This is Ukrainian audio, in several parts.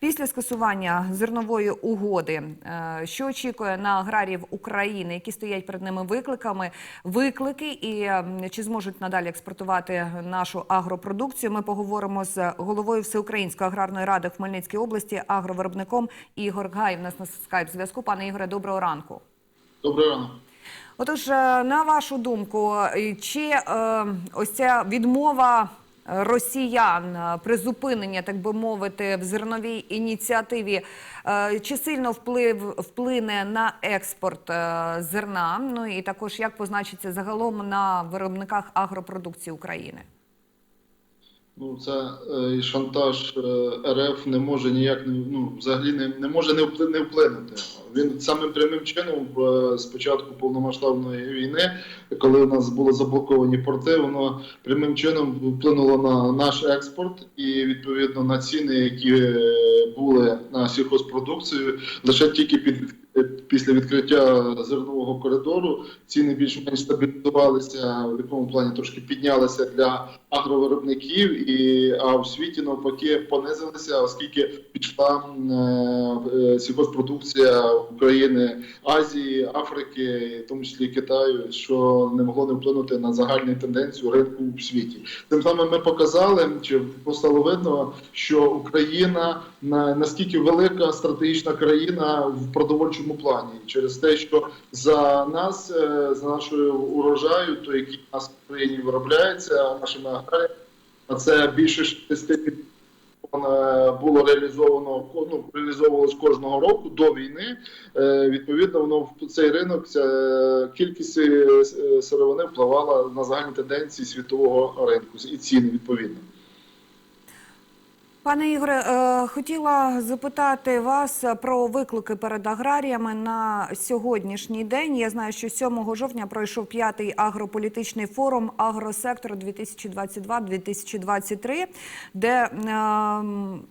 Після скасування зернової угоди, е, що очікує на аграріїв України, які стоять перед ними викликами, виклики і чи зможуть надалі експортувати нашу агропродукцію? Ми поговоримо з головою Всеукраїнської аграрної ради в Хмельницькій області, агровиробником Ігор Гай. У нас на скайп зв'язку. Пане Ігоре, доброго ранку. Доброго ранку. Отож, е, на вашу думку, чи е, ось ця відмова росіян, е, призупинення, так би мовити, в зерновій ініціативі, е, чи сильно вплив вплине на експорт е, зерна? Ну і також як позначиться загалом на виробниках агропродукції України? Ну, це і шантаж РФ не може ніяк ну, взагалі не, не може не вплинути. Він самим прямим чином е, з початку повномасштабної війни, коли у нас були заблоковані порти, воно прямим чином вплинуло на наш експорт і відповідно на ціни, які е, були на сільхозпродукцію, лише тільки під після відкриття зернового коридору ціни більш-менш стабілізувалися, в якому плані трошки піднялися для агровиробників, і а в світі навпаки понизилися, оскільки пішла е, е, сільхозпродукція України, Азії, Африки, в тому числі Китаю, що не могло не вплинути на загальну тенденцію ринку в світі. Тим самим ми показали, чи постало видно, що Україна на наскільки велика стратегічна країна в продовольчому плані, через те, що за нас, е, за нашою урожаю, то який у нас в країні виробляється нашими аграріями, а це більше 60 мільйонів тонн, е, було реалізовано ну, реалізовувалось кожного року до війни. Е, Відповідно, воно в цей ринок ця е, кількість е, сировини впливала на загальні тенденції світового ринку і ціни відповідно. Пане Ігоре, е, хотіла запитати вас про виклики перед аграріями на сьогоднішній день. Я знаю, що 7 жовтня пройшов п'ятий агрополітичний форум Агросектор 2022-2023, де ем,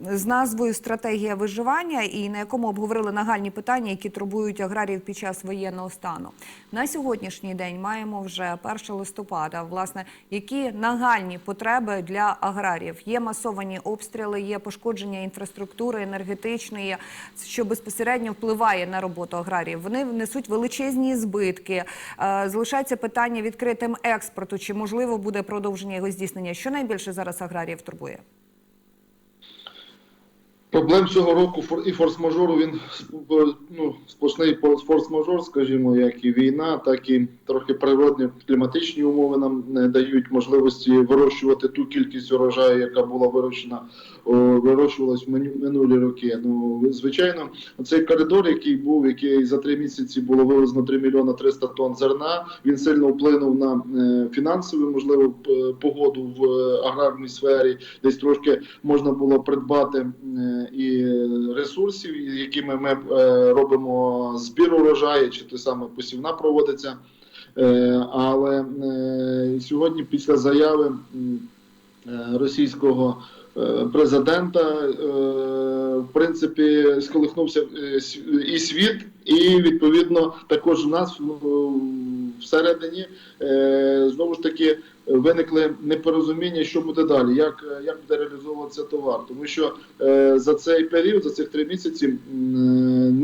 з назвою Стратегія виживання і на якому обговорили нагальні питання, які турбують аграріїв під час воєнного стану. На сьогоднішній день маємо вже 1 листопада. Власне, які нагальні потреби для аграріїв? Є масовані обстріли, є пошкодження інфраструктури енергетичної, що безпосередньо впливає на роботу аграріїв. Вони несуть величезні збитки. Е, Залишається питання відкритим експорту. Чи можливо буде продовження його здійснення? Що найбільше зараз аграріїв турбує? Проблем цього року і форс-мажору він сп- ну, сплошний форс-мажор, скажімо, як і війна, так і трохи природні кліматичні умови нам не дають можливості вирощувати ту кількість урожаю, яка була вирощена, о, вирощувалась в минулі роки. Ну, звичайно, цей коридор, який був, який за три місяці було вивезено 3 мільйона 300 тонн зерна, він сильно вплинув на е, фінансову, можливо, погоду в е, аграрній сфері. Десь трошки можна було придбати е, і ресурсів, якими ми робимо збір урожаю, чи те саме посівна проводиться. Але сьогодні, після заяви російського е, президента, е, в принципі, сколихнувся е, і світ, і відповідно також у нас всередині е, знову ж таки виникли непорозуміння, що буде далі, як, е, як буде реалізовуватися товар. Тому що е, за цей період, за цих три місяці, е,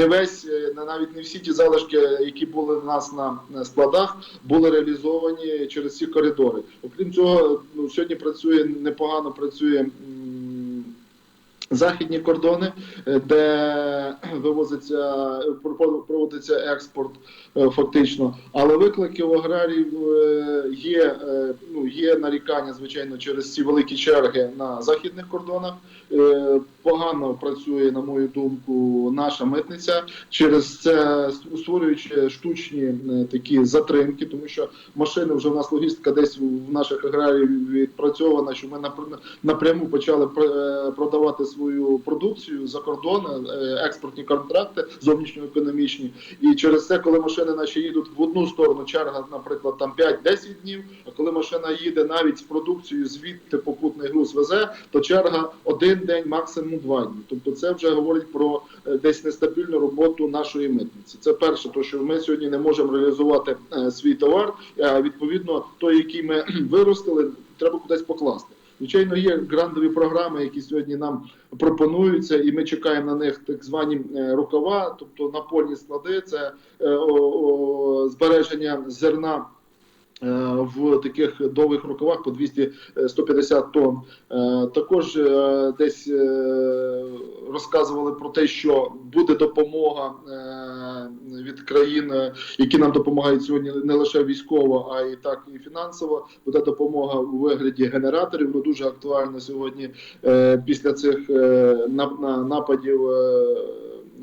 не весь, е, навіть не всі ті залишки, які були в нас на на складах, були реалізовані через ці коридори. Окрім цього, ну, сьогодні працює непогано працює. Західні кордони, е, де вивозиться про- проводиться експорт е, фактично, але аграріїв е, є. е, Ну є нарікання, звичайно, через ці великі черги на західних кордонах. Е, Погано працює, на мою думку, наша митниця через це створюючи штучні е, такі затримки, тому що машини вже в нас логістика десь в наших аграріїв відпрацьована, що ми напр- напряму почали пр- е, продавати свою продукцію за кордон, е, експортні контракти зовнішньоекономічні. І через це, коли машини наші їдуть в одну сторону, черга, наприклад, там 5-10 днів. А коли машина їде навіть з продукцією, звідти попутний груз везе, то черга один день, максимум два дні. Тобто, це вже говорить про е, десь нестабільну роботу нашої митниці. Це перше, то що ми сьогодні не можемо реалізувати е, свій товар. А відповідно, той, який ми виростили, треба кудись покласти. Звичайно, є грантові програми, які сьогодні нам пропонуються, і ми чекаємо на них так звані е, рукава, тобто напольні склади, це е, о, о, збереження зерна. Е, В таких довгих рукавах по 200-150 тонн. Е, Також е, десь е, розказували про те, що буде допомога е, від країн, е, які нам допомагають сьогодні не лише військово, а й так і фінансово. Буде допомога у вигляді генераторів. Ну дуже актуально сьогодні е, після цих е, на- нападів.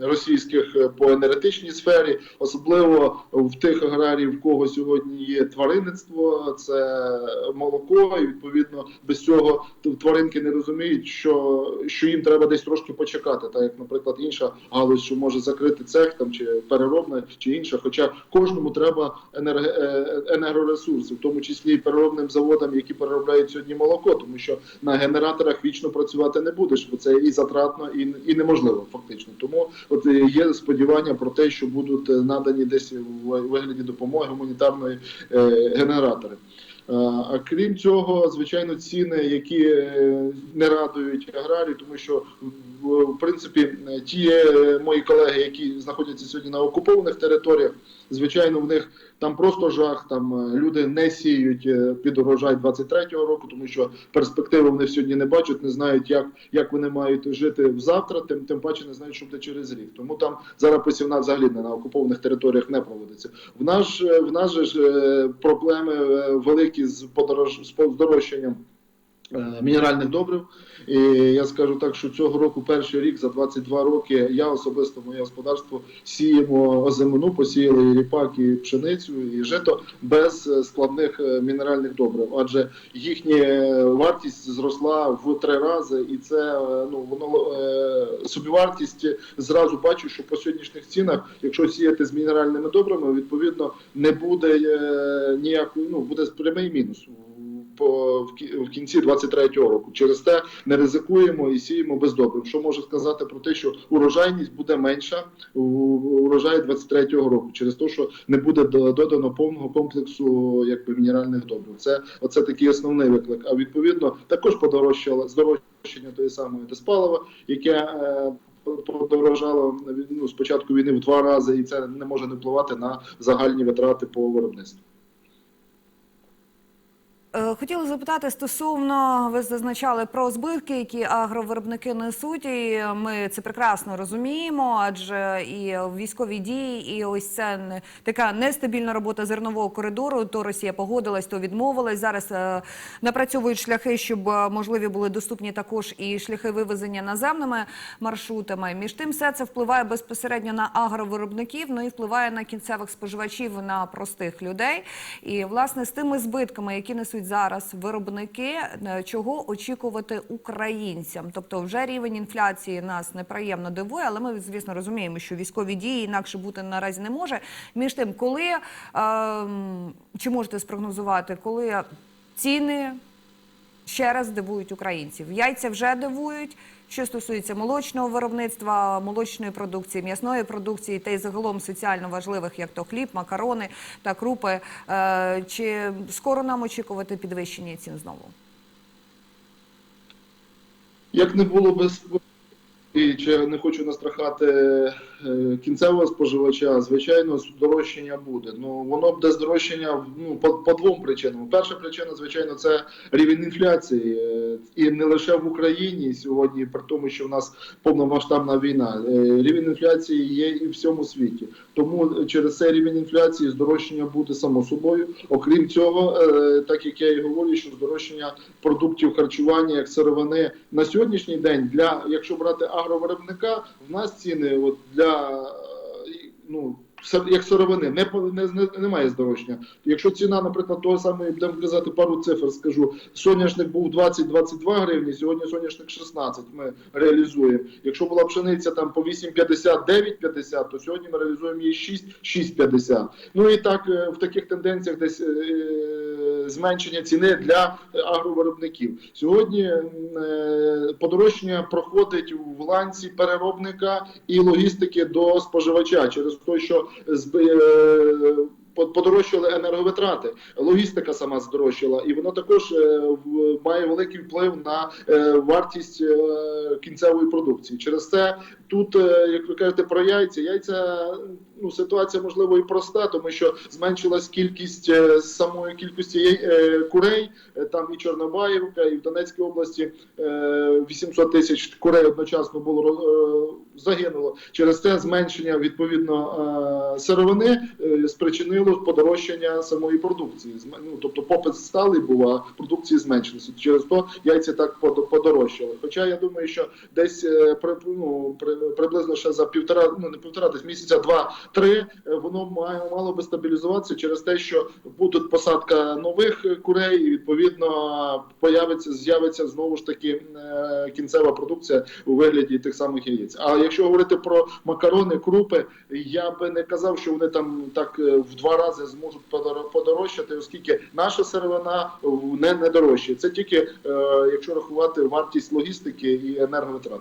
Е, Російських е, по енергетичній сфері, особливо в тих аграріїв, в кого сьогодні є тваринництво, це молоко, і відповідно без цього тваринки не розуміють, що, що їм треба десь трошки почекати, так як, наприклад, інша галузь, що може закрити цех там чи переробна, чи інша. Хоча кожному треба енерге, е, енергоресурси, в тому числі і переробним заводам, які переробляють сьогодні молоко, тому що на генераторах вічно працювати не будеш, бо це і затратно, і, і неможливо фактично. Тому от є сподівання про те, що будуть е, надані десь в вигляді допомоги гуманітарної е, генератори. Е, А крім цього, звичайно, ціни, які не радують аграрію, тому що в принципі ті мої колеги, які знаходяться сьогодні на окупованих територіях, звичайно, в них там просто жах. Там е, люди не сіють е, під урожай 23-го року, тому що перспективи вони сьогодні не бачать, не знають, як, як вони мають жити завтра, тим тим паче не знають, що буде через рік. Тому там зараз посівна взагалі на окупованих територіях не проводиться. В наш е, в нас же ж проблеми великі з подорож з подорожчанням мінеральних добрив. І я скажу так, що цього року, перший рік за 22 роки, я особисто моє господарство сіємо озимину, посіяли і ріпак, і пшеницю, і жито без е, складних е, мінеральних добрив, адже їхня вартість зросла в три рази, і це е, ну воно е, собівартість зразу бачу, що по сьогоднішніх цінах, якщо сіяти з мінеральними добривами, відповідно не буде е, ніякої, ну буде прямий мінус. По в кінці 23-го року через те не ризикуємо і сіємо без добрив. Що можу сказати про те, що урожайність буде менша у урожаї 23-го року, через те, що не буде додано повного комплексу якби мінеральних добрив. Це оце такий основний виклик. А відповідно також подорожчало здорожчання тої самої диспалива, яке е, подорожало ну, з початку війни в два рази, і це не може не впливати на загальні витрати по виробництву. Е, Хотіла запитати стосовно, ви зазначали про збитки, які агровиробники несуть, і ми це прекрасно розуміємо, адже і військові дії, і ось це така нестабільна робота зернового коридору. То Росія погодилась, то відмовилась. Зараз е, напрацьовують шляхи, щоб е, можливі були доступні також і шляхи вивезення наземними маршрутами. Між тим, все це впливає безпосередньо на агровиробників, ну і впливає на кінцевих споживачів, на простих людей. І власне з тими збитками, які несуть зараз виробники, е, чого очікувати українцям? Тобто, вже рівень інфляції нас неприємно дивує, але ми звісно розуміємо, що військові дії інакше бути наразі не може. Між тим, коли ем, чи можете спрогнозувати, коли ціни ще раз дивують українців. Яйця вже дивують. Що стосується молочного виробництва, молочної продукції, м'ясної продукції та й загалом соціально важливих, як то хліб, макарони та крупи. Е, Чи скоро нам очікувати підвищення цін знову? Як не було без і чи не хочу настрахати е, кінцевого споживача, звичайно, здорожчання буде. Ну воно буде здорожчання ну, по, по двом причинам. Перша причина, звичайно, це рівень інфляції, Е, і не лише в Україні сьогодні, при тому, що в нас повномасштабна війна. Е, Рівень інфляції є і в всьому світі. Тому через цей рівень інфляції здорожчання буде само собою. Окрім цього, так як я і говорю, що здорожчання продуктів харчування як сировини на сьогоднішній день для якщо брати агровиробника, в нас ціни от для ну. Як сировини не, не, не немає здорожчання. Якщо ціна, наприклад, того самого, будемо казати пару цифр, скажу, соняшник був 20-22 гривні, сьогодні соняшник 16 ми реалізуємо. Якщо була пшениця там по 8,50, 9,50, то сьогодні ми реалізуємо її 6, 6,50. Ну і так е, в таких тенденціях десь е, зменшення ціни для агровиробників. Сьогодні е, подорожчання проходить в ланці переробника і логістики до споживача через те, що е, подорожчали енерговитрати, логістика сама здорожчала, і воно також е, має великий вплив на е, вартість е, кінцевої продукції. Через це тут, е, як ви кажете, про яйця, яйця ну ситуація можливо і проста, тому що зменшилась кількість е, самої кількості е, курей. Е, Там і Чорнобаївка, і в Донецькій області е, 800 тисяч курей одночасно було е, загинуло. Через це зменшення відповідно сировини спричинило подорожчання самої продукції. Ну, тобто попит сталий був, а продукції зменшилося. Через то яйця так подо- подорожчали. Хоча я думаю, що десь е, ну, при, приблизно ще за півтора, ну не півтора, десь місяця два-три е, воно має мало би стабілізуватися через те, що будуть посадка нових е, курей, і відповідно появиться, з'явиться знову ж таки е, кінцева продукція у вигляді тих самих яєць. А якщо говорити про макарони, крупи, я би не казав, що вони там так е, в два рази зможуть подоро- подорожчати, оскільки наша сировина е, не, не дорожчає. Це тільки е, якщо рахувати вартість логістики і енерговитрат.